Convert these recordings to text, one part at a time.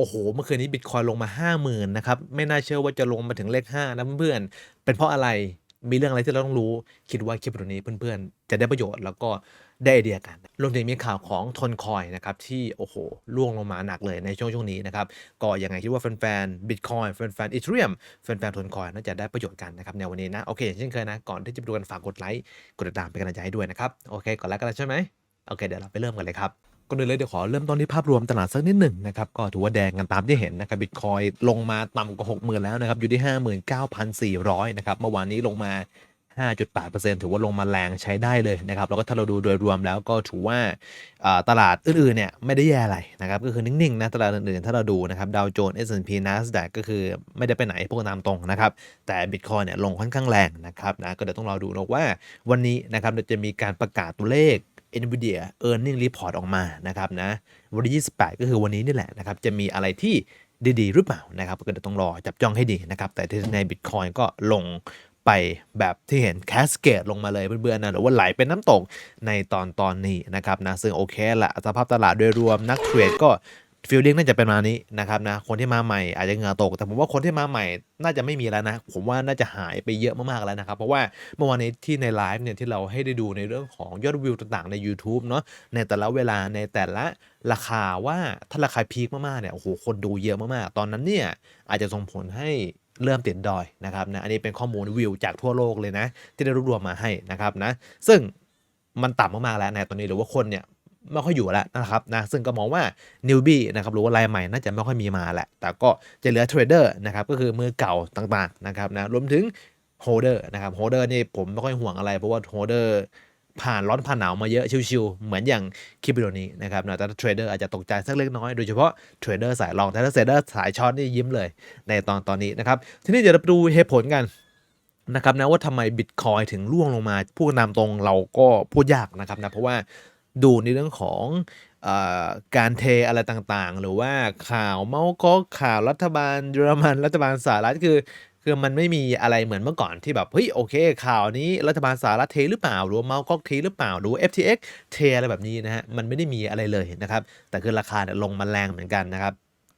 โอ้โฮเมื่อคืนนี้บิตคอยลงมา 50,000นะครับ ไม่น่าเชื่อว่าจะลงมาถึงเลข 5 นะเพื่อนๆ เป็นเพราะอะไร มีเรื่องอะไรที่เราต้องรู้ คิดว่าคลิปวิดีโอนี้เพื่อนๆ จะได้ประโยชน์แล้วก็ได้ไอเดียกัน รวมถึงมีข่าวของทนคอยนะครับที่โอ้โฮร่วงลงมาหนักเลยในช่วงช่วงนี้นะครับ ก็ยังไงคิดว่าแฟนๆบิตคอยแฟนๆอีเทเรียมแฟนๆทนคอยน่าจะได้ประโยชน์กันนะครับในวันนี้นะ โอเคอย่างเช่นเคยนะ ก่อนที่จะดูกันฝากกดไลค์ กดติดตามเป็นกำลังใจให้ด้วยนะครับ โอเคกดไลค์กันใช่ไหมโอเค เดี๋ยวเราไปเริ่มกันเลยครับ ก่อนอื่นเลยเดี๋ยวขอเริ่มต้นที่ภาพรวมตลาดสักนิดหนึ่งนะครับก็ถือว่าแดงกันตามที่เห็นนะครับบิตคอยลงมาต่ำกว่า 60,000 แล้วนะครับอยู่ที่ 59,400 นะครับเมื่อวานนี้ลงมา 5.8%ถือว่าลงมาแรงใช้ได้เลยนะครับแล้วก็ถ้าเราดูโดยรวมแล้วก็ถือว่าตลาดอื่นๆเนี่ยไม่ได้แย่อะไรนะครับก็คือนิ่งๆนะตลาดอื่นๆ ถ้าเราดูนะครับดาวโจนส์ S&P NASDAQ ก็คือไม่ได้ไปไหนพวกตามตรงนะครับแต่บิตคอยเนี่ยลงค่อนข้างแรงนะครับนะก็เดี๋ยวต้องรอดูนะว่าวันนี้นะครับจะมีการประกาศตัวเลข NVIDIA Earning Report ออกมานะครับนะวันที่ 28 ก็คือวันนี้นี่แหละนะครับจะมีอะไรที่ดีๆ หรือเปล่านะครับก็จะต้องรอจับจ้องให้ดีนะครับแต่ใน Bitcoin ก็ลงไปแบบที่เห็นแคสเกตลงมาเลยเพื่อนๆนะหรือว่าไหลเป็นน้ำตกในตอนตอนนี้นะครับนะซึ่งโอเคละสภาพตลาดโดยรวมนักเทรดก็ ฟีลลิ่งน่าจะเป็นมานี้นะครับนะคนที่มาใหม่อาจจะเหงื่อตก แต่ผมว่าคนที่มาใหม่น่าจะไม่มีแล้วนะ ผมว่าน่าจะหายไปเยอะมากๆแล้วนะครับ เพราะว่าเมื่อวานนี้ที่ในไลฟ์เนี่ยที่เราให้ได้ดูในเรื่องของยอดวิวต่างๆใน YouTube เนาะในแต่ละเวลาในแต่ละราคาว่าถ้าราคาพีคมากๆเนี่ยโอ้โหคนดูเยอะมากๆ ตอนนั้นเนี่ยอาจจะส่งผลให้เริ่มติดดอยนะครับนะอันนี้เป็นข้อมูลวิวจากทั่วโลกเลยนะ ที่ได้รวบรวมมาให้นะครับนะซึ่งมันต่ำมากๆแล้วในตอนนี้หรือว่าคนเนี่ย ไม่ค่อยอยู่แล้วนะครับนะซึ่งก็มองว่า n e w b i e นะครับหรือว่ารายใหม่น่าจะไม่ค่อยมีมาแหละ แต่ก็จะเหลือเทรดเดอร์นะครับก็คือมือเก่าต่างๆนะครับนะรวมถึงโฮเดอร์นะครับโฮเดอร์นี่ผมไม่ค่อยห่วงอะไร เพราะว่าโฮเดอร์ผ่านร้อนผ่านหนาวมาเยอะชิวๆเหมือนอย่างคลิปวิดีโอนี้นะครับนะแต่เทรดเดอร์อาจจะตกใจสักเล็กน้อยโดยเฉพาะเทรดเดอร์สายลองแต่ถ้าเทรดเดอร์สายช็อตนี่ยิ้มเลยในตอนตอนนี้นะครับ ทีนี้เดี๋ยวเราดูเหตุผลกันนะครับนะว่าทำไมบิตคอยถึงร่วงลงมาพูดตามตรงเราก็พูดยากนะครับนะเพราะว่า ดูในเรื่องของอการเทอะไรต่างๆ หรือว่าข่าวเมาส์ก็ข่าวรัฐบาลเยอรมันรัฐบาลสหรัฐคือคือมันไม่มีอะไรเหมือนเมื่อก่อนที่แบบเฮ้ยโอเค ข่าวนี้รัฐบาลสหรัฐเทหรือเปล่าหรือเมาส์ก็เทหรือเปล่าหรือ FTX เทอะไรแบบนี้นะฮะมันไม่ได้มีอะไรเลยนะครับ แต่คือราคาลงมาแรงเหมือนกันนะครับ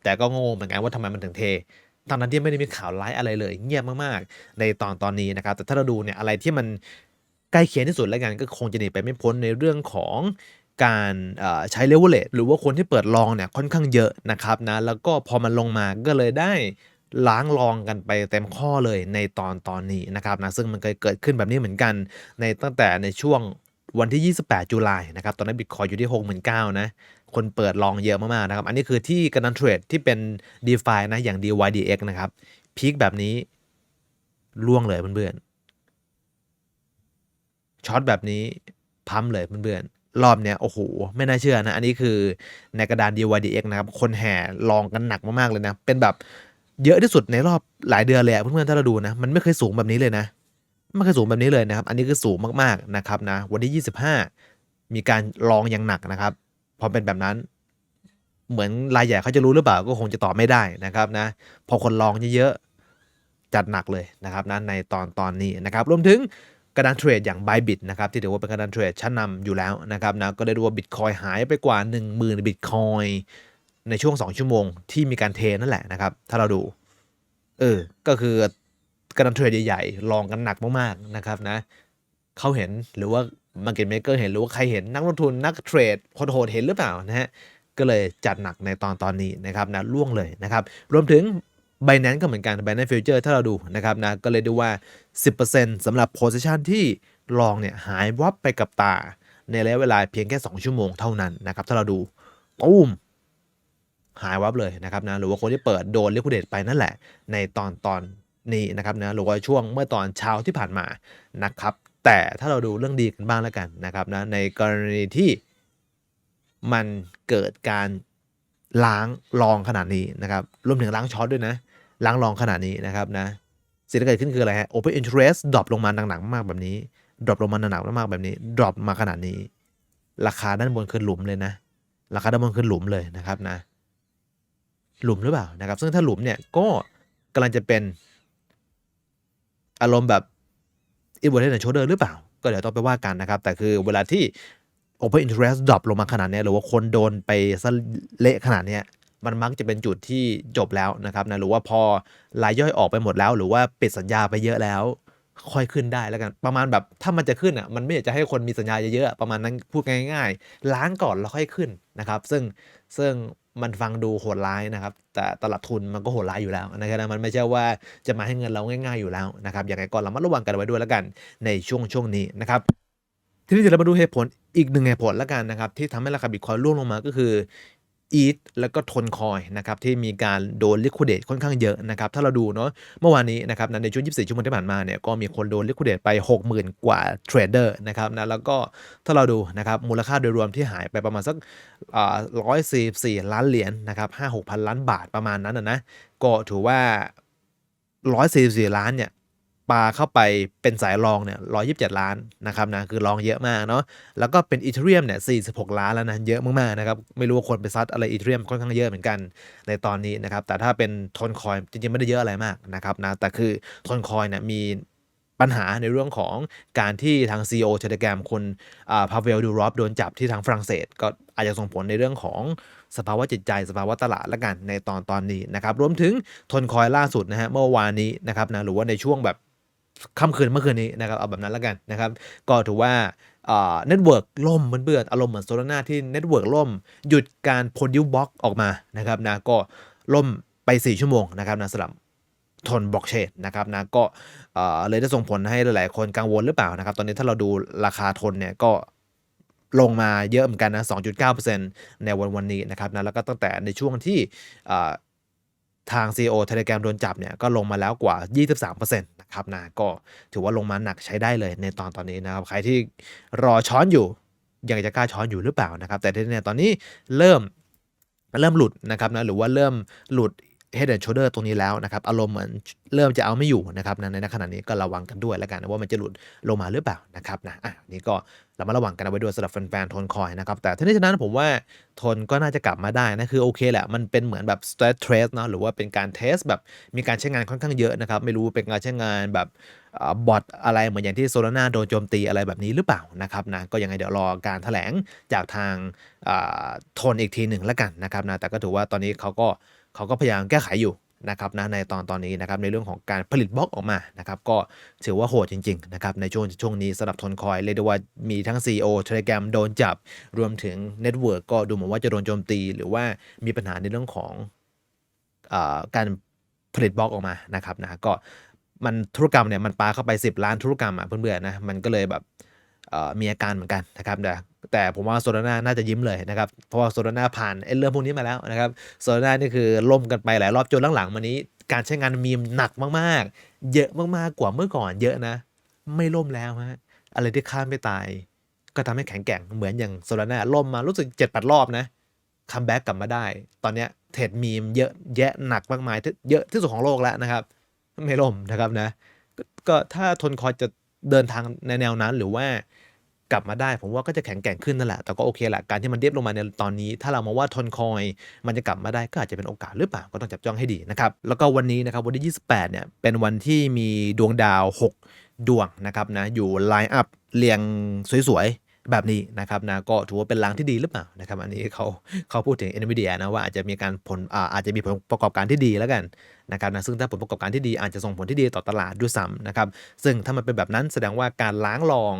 แต่ก็งงเหมือนกันว่าทำไมมันถึงเทตอนนั้นที่ไม่ได้มีข่าวร้ายอะไรเลย เงียบมากๆ ในตอนตอนนี้นะครับ แต่ถ้าเราดูเนี่ยอะไรที่มัน ใกล้เคียงที่สุดแล้วกันก็คงจะหนีไปไม่พ้นในเรื่องของการใช้เลเวลเลตหรือว่าคนที่เปิดลองเนี่ยค่อนข้างเยอะนะครับนะแล้วก็พอมันลงมาก็เลยได้ล้างลองกันไปเต็มข้อเลยในตอนตอนนี้นะครับนะซึ่งมันเคยเกิดขึ้นแบบนี้เหมือนกัน ในตั้งแต่ในช่วงวันที่ 28 จุลายนะครับ ตอนนั้นบิตคอยอยู่ที่ 69,000นะ คนเปิดลองเยอะมาก ๆ นะครับ อันนี้คือที่กำลังเทรดที่เป็น d e f i นะ อย่าง DYDX นะครับพีคแบบนี้ล่วงเลยเพื่อน ๆ ช็อตแบบนี้พัมเลยเพื่อนๆรอบเนี้ยโอ้โหไม่น่าเชื่อนะ อันนี้คือในกระดาน DYDX นะครับ คนแห่ลองกันหนักมากๆเลยนะ เป็นแบบเยอะที่สุดในรอบหลายเดือนเลยอะเพื่อนๆถ้าเราดูนะ มันไม่เคยสูงแบบนี้เลยนะไม่เคยสูงแบบนี้เลยนะครับ อันนี้คือสูงมากๆนะครับนะ วันที่ 25 มีการลองอย่างหนักนะครับ พอเป็นแบบนั้น เหมือนรายใหญ่เขาจะรู้หรือเปล่าก็คงจะตอบไม่ได้นะครับนะ พอคนลองเยอะๆจัดหนักเลยนะครับนะในตอนตอนนี้นะครับ รวมถึง กระดานเทรดอย่าง Bybit นะครับที่ถือว่าเป็นกระดานเทรดชั้นนำอยู่แล้วนะครับนะก็ได้ดูว่าบิตคอยหายไปกว่า 10,000บิตคอยในช่วง 2 ชั่วโมงที่มีการเทนั่นแหละนะครับถ้าเราดูเออก็คือกระดานเทรดใหญ่ๆลองกันหนักมากๆนะครับนะเขาเห็นหรือว่า Market Maker เห็นหรือว่าใครเห็นนักลงทุนนักเทรดโหดเห็นหรือเปล่านะฮะก็เลยจัดหนักในตอนตอนนี้นะครับนะล่วงเลยนะครับ รวมถึง Binance ก็เหมือนกัน Binance Future ถ้าเราดูนะครับนะก็เลยดูว่า 10%สำหรับ position ที่ลองเนี่ยหายวับไปกับตา ในระยะเวลาเพียงแค่ 2 ชั่วโมงเท่านั้นนะครับ ถ้าเราดูตุ้มหายวับเลยนะครับนะหรือว่าคนที่เปิดโดนลิควิดเดตไปนั่นแหละ ในตอนตอนนี้นะครับนะหรือว่าช่วงเมื่อตอนเช้าที่ผ่านมานะครับ แต่ถ้าเราดูเรื่องดีกันบ้างแล้วกันนะครับนะในกรณีที่มันเกิดการล้างลองขนาดนี้นะครับรวมถึงล้างช็อตด้วยนะ ล้างลองขนาดนี้นะครับนะสิ่งที่เกิดขึ้นคืออะไรฮะ Open Interest ดรอปลงมาหนักๆมากแบบนี้ดรอปลงมาหนักๆมากแบบนี้ดรอปมาขนาดนี้ ราคาด้านบนคือหลุมเลยนะ ราคาด้านบนคือหลุมเลยนะครับนะ หลุมหรือเปล่านะครับ ซึ่งถ้าหลุมเนี่ยก็กำลังจะเป็นอารมณ์แบบ inverted and shoulder หรือเปล่า ก็เดี๋ยวต้องไปว่ากันนะครับ แต่คือเวลาที่ open interest drop ลงมาขนาดนี้หรือว่าคนโดนไปซะเละขนาดนี้ มันมักจะเป็นจุดที่จบแล้วนะครับนะหรือว่าพอรายย่อยออกไปหมดแล้ว หรือว่าปิดสัญญาไปเยอะแล้ว ค่อยขึ้นได้แล้วกัน ประมาณแบบถ้ามันจะขึ้นอะมันไม่อยากจะให้คนมีสัญญาเยอะๆประมาณนั้นพูดง่ายๆ ล้างก่อนแล้วค่อยขึ้นนะครับ ซึ่งซึ่งมันฟังดูโหดร้ายนะครับ แต่ตลาดทุนมันก็โหดร้ายอยู่แล้วนะครับมันไม่ใช่ว่าจะมาให้เงินเราง่าย ๆอยู่แล้วนะครับอย่างไรก็ระมัดระวังกันไว้ด้วยแล้วกันในช่วงช่วงนี้นะครับทีนี้เดี๋ยวเรามาดูเหตุผลอีกหนึ่งเหตุผลแล้วกันนะครับที่ทำให้ราคาบิตคอยร่วงลงมาก็คือ อีทแล้วก็ทนคอยนะครับที่มีการโดนลิควิดเดตค่อนข้างเยอะนะครับถ้าเราดูเนาะเมื่อวานนี้นะครับในช่วง 24 ชั่วโมงที่ผ่านมาเนี่ยก็มีคนโดนลิควิดเดตไป 60,000 กว่าเทรดเดอร์นะครับนะแล้วก็ถ้าเราดูนะครับมูลค่าโดยรวมที่หายไปประมาณสักร้อยสี่สี่ล้านเหรียญนะครับห้าหกพันล้านบาทประมาณนั้นนะนะก็ถือว่าร้อยสี่สี่ล้านเนี่ย ปาเข้าไปเป็นสายรองเนี่ยร้อยิบเจ็ดล้านนะครับนะคือรองเยอะมากเนาะแล้วก็เป็นอีเทเรียมเนี่ยสี่สิบหกล้านแล้วนะเยอะมากๆนะครับไม่รู้ว่าคนไปซัดอะไรอีเทเรียมค่อนข้างเยอะเหมือนกันในตอนนี้นะครับแต่ถ้าเป็นทนคอยจริงๆไม่ได้เยอะอะไรมากนะครับนะแต่คือทนคอยเนี่ยมีปัญหาในเรื่องของการที่ทาง CEO Telegram คุณพาเวลดูรอฟโดนจับที่ทางฝรั่งเศส ก็อาจจะส่งผลในเรื่องของสภาวะจิตใจ สภาวะตลาดละกันในตอนตอนนี้นะครับ รวมถึงทนคอยล่าสุดนะฮะเมื่อวานนี้นะครับนะหรือว่าในช่วงแบบ ค่ำคืนเมื่อคืนนี้นะครับเอาแบบนั้นแล้วกันนะครับก็ถือว่าเน็ตเวิร์กล่มเบื่ออารมณ์เหมือนโซลาร่าที่เน็ตเวิร์กล่ม หยุดการโปรดิวบล็อกออกมานะครับนะก็ล่มไป 4 ชั่วโมงนะครับนะสำหรับทนบล็อกเชนนะครับนะก็เลยได้ส่งผลให้หลาย ๆ คนกังวลหรือเปล่านะครับ ตอนนี้ถ้าเราดูราคาทนเนี่ยก็ลงมาเยอะเหมือนกันนะ 2.9%ในวันวันนี้นะครับนะแล้วก็ตั้งแต่ในช่วงที่ ทาง CEO Telegram โดนจับเนี่ยก็ลงมาแล้วกว่า 23%นะครับนะก็ถือว่าลงมาหนักใช้ได้เลยในตอนตอนนี้นะครับ ใครที่รอช้อนอยู่ยังจะกล้าช้อนอยู่หรือเปล่านะครับ แต่ที่เนี่ยตอนนี้เริ่มเริ่มหลุดนะครับนะหรือว่าเริ่มหลุด head and shoulder ตรงนี้แล้วนะครับอารมณ์เหมือนเริ่มจะเอาไม่อยู่นะครับนในขณะนี้ก็ระวังกันด้วยแล้วกันว่ามันจะหลุดลงมาหรือเปล่านะครับนะอะนี่ก็เรามาระวังกันเอาไว้ด้วยสำหรับแฟนๆทนคอยนะครับแต่ทั้งนี้ทั้งนั้นผมว่าทนก็น่าจะกลับมาได้นะคือโอเคแหละมันเป็นเหมือนแบบ stress test เนาะหรือว่าเป็นการเทสแบบมีการใช้งานค่อนข้างเยอะนะครับไม่รู้เป็นการใช้งานแบบบอทอะไรเหมือนอย่างที่โซลาร่าโดนโจมตีอะไรแบบนี้หรือเปล่านะครับนะก็ยังไงเดี๋ยวรอการถแถลงจากทางทนอีกทีหนึ่งแล้วกันนะครับนะแต่ก็ถือว่าตอนนี้เขาก็ เขาก็พยายามแก้ไขอยู่นะครับนะในตอนตอนนี้นะครับในเรื่องของการผลิตบล็อกออกมานะครับก็ถือว่าโหดจริงๆนะครับในช่วงช่วงนี้สำหรับทนคอยเรียกได้ว่ามีทั้ง CEO Telegram โดนจับ รวมถึงเน็ตเวิร์กก็ดูเหมือนว่าจะโดนโจมตี หรือว่ามีปัญหาในเรื่องของอการผลิตบล็อกออกมานะครับนะก็มันธุรกรรมเนี่ยมันปาเข้าไป 10 ล้านธุรกรรมอะเพื่อนๆนะมันก็เลยแบบมีอาการเหมือนกันนะครับแต่ แต่ผมว่าโซลาร่าน่าจะยิ้มเลยนะครับ เพราะว่าโซลาร่าผ่านไอ้เรื่องพวกนี้มาแล้วนะครับโซลาร่านี่คือล่มกันไปหลายรอบจนหลังๆมานี้ การใช้งานมีมหนักมากๆ เยอะมากๆกว่าเมื่อก่อนเยอะนะ ไม่ล่มแล้วฮะอะไรที่ข้ามไม่ตาย ก็ทำให้แข็งแกร่งเหมือนอย่างโซลาร่าล่มมารู้สึกเจ็ดปดรอบนะคัมแบ็กกลับมาได้ ตอนนี้เทรดมีมเยอะแยะหนักมากมายเยอะที่สุดของโลกแล้วนะครับ ไม่ล่มนะครับนะ ก็ถ้าทนคอยจะเดินทางในแนวนั้นหรือว่า กลับมาได้ ผมว่าก็จะแข็งแกร่งขึ้นนั่นแหละ แต่ก็โอเคแหละการที่มันเดียบลงมาในตอนนี้ ถ้าเรามองว่าทนคอย มันจะกลับมาได้ก็อาจจะเป็นโอกาสหรือเปล่าก็ต้องจับจ้องให้ดีนะครับแล้วก็วันนี้นะครับวันที่ 28เนี่ยเป็นวันที่มีดวงดาว 6 ดวงนะครับนะอยู่ไลน์อัพเรียงสวยๆ แบบนี้นะครับนะก็ถือว่าเป็นลางที่ดีหรือเปล่านะครับอันนี้เขาเขาพูดถึง NVIDIA นะว่าอาจจะมีการผลอาอาจจะมีผลประกอบการที่ดีแล้วกันนะครับนะซึ่งถ้าผลประกอบการที่ดีอาจจะส่งผลที่ดีต่อตลาดด้วยซ้ำนะครับซึ่งถ้ามันเป็นแบบนั้นแสดงว่าการล้างรอง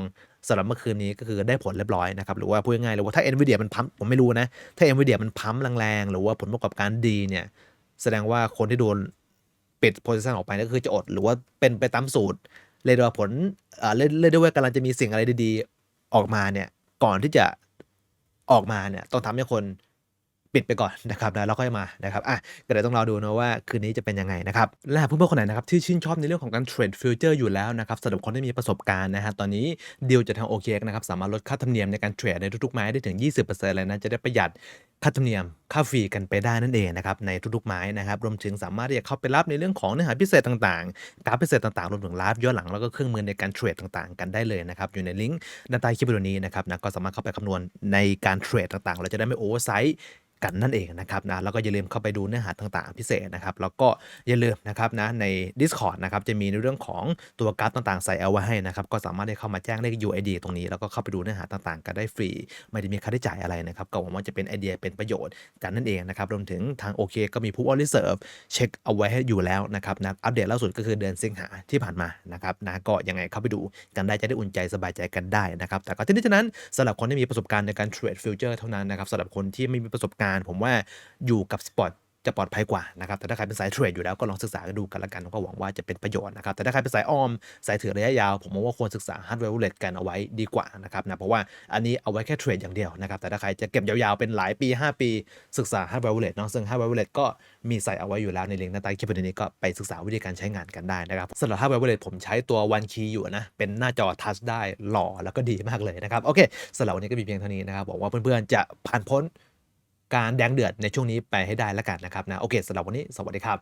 สำหรับเมื่อคืนนี้ก็คือได้ผลเรียบร้อยนะครับหรือว่าพูดง่ายๆเลยว่าถ้า NVIDIA มันพัมผมไม่รู้นะถ้า NVIDIA มันพัมแรงๆหรือว่าผลประกอบการดีเนี่ยแสดงว่าคนที่โดนปิดโพซิชันออกไปก็คือจะอดหรือว่าเป็นไปตามสูตรเลยว่าผลเอ่อเรียกได้ว่ากำลังจะมีสิ่งอะไรดีๆ ออกมาเนี่ยก่อนที่จะออกมาเนี่ยต้องทำให้คน ปิดไปก่อนนะครับแล้วค่อยมานะครับอะก็เดี๋ยวต้องรอดูนะว่าคืนนี้จะเป็นยังไงนะครับและเพื่อนๆคนไหนนะครับที่ชื่นชอบในเรื่องของการเทรดฟิวเจอร์อยู่แล้วนะครับสำหรับคนที่มีประสบการณ์นะฮะตอนนี้ดีลจากทางโอเคนะครับสามารถลดค่าธรรมเนียมในการเทรดในทุกๆไม้ได้ถึง 20%เลยนะจะได้ประหยัดค่าธรรมเนียมค่าฟรีกันไปได้นั่นเองนะครับในทุกๆไม้นะครับรวมถึงสามารถที่จะเข้าไปรับในเรื่องของเนื้อหาพิเศษต่างๆ การพิเศษต่างๆ รวมถึงไลฟ์ย้อนหลังแล้วก็เครื่องมือในการเทรดต่างๆ กันได้เลยนะครับอยู่ในลิงก์ด้านใต้คลิปวิดีโอนี้นะครับนะก็สามารถเข้าไปคำนวณในการเทรดต่างๆ เราจะได้ไม่โอเวอร์ไซต์ กันนั่นเองนะครับนะแล้วก็อย่าลืมเข้าไปดูเนื้อหาต่างๆ พิเศษนะครับ แล้วก็อย่าลืมนะครับนะใน Discord นะครับจะมีในเรื่องของตัวการ์ดต่างๆ ใส่เอาไว้ให้นะครับก็สามารถได้เข้ามาแจ้งเลข UID ตรงนี้ แล้วก็เข้าไปดูเนื้อหาต่างๆ กันได้ฟรี ไม่ได้มีค่าใช้จ่ายอะไรนะครับก็หวังว่าจะเป็นไอเดียเป็นประโยชน์กันนั่นเองนะครับรวมถึงทางโอเคก็มีผู้ r e s e r v e เช็คเอาไว้ให้อยู่แล้วนะครับนะอัปเดตล่าสุดก็คือเดือนสิงหาที่ผ่านมานะครับนะก็ยังไงเข้าไปดูกันได้จะได้อุ่นใจสบายใจกันได้นะครับแต่ก็ที่นี้ฉะนั้นสำหรับคนที่มีประสบการณ์ในการเทรดฟิวเจอร์เท่านั้นนะครับสำหรับคนที่ไม่มีประสบการณ์ผมว่าอยู่กับสปอร์ตจะปลอดภัยกว่านะครับ แต่ถ้าใครเป็นสายเทรดอยู่แล้วก็ลองศึกษากันดูกันละกันก็หวังว่าจะเป็นประโยชน์นะครับ แต่ถ้าใครเป็นสายออม สายถือระยะยาว ผมมองว่าควรศึกษา hardware wallet กันเอาไว้ดีกว่านะครับนะ เพราะว่าอันนี้เอาไว้แค่เทรดอย่างเดียวนะครับ แต่ถ้าใครจะเก็บยาวๆ เป็นหลายปี 5 ปีศึกษา hardware wallet เนาะ ซึ่ง hardware wallet ก็มีใส่เอาไว้อยู่แล้วในลิงก์หน้าใต้คลิปวิดีโอนี้ก็ไปศึกษาวิธีการใช้งานกันได้นะครับสำหรับ hardware wallet ผมใช้ตัว one key อยู่นะ เป็นหน้าจอทัชได้หล่อแล้วก็ดีมากเลยนะครับ โอเคสำหรับวันนี้ก็มีเพียงเท่านี้นะครับบอกว่าเพื่อนๆจะผ่านพ้น การแดงเดือดในช่วงนี้ไปให้ได้แล้วกันนะครับนะโอเคสำหรับวันนี้สวัสดีครับ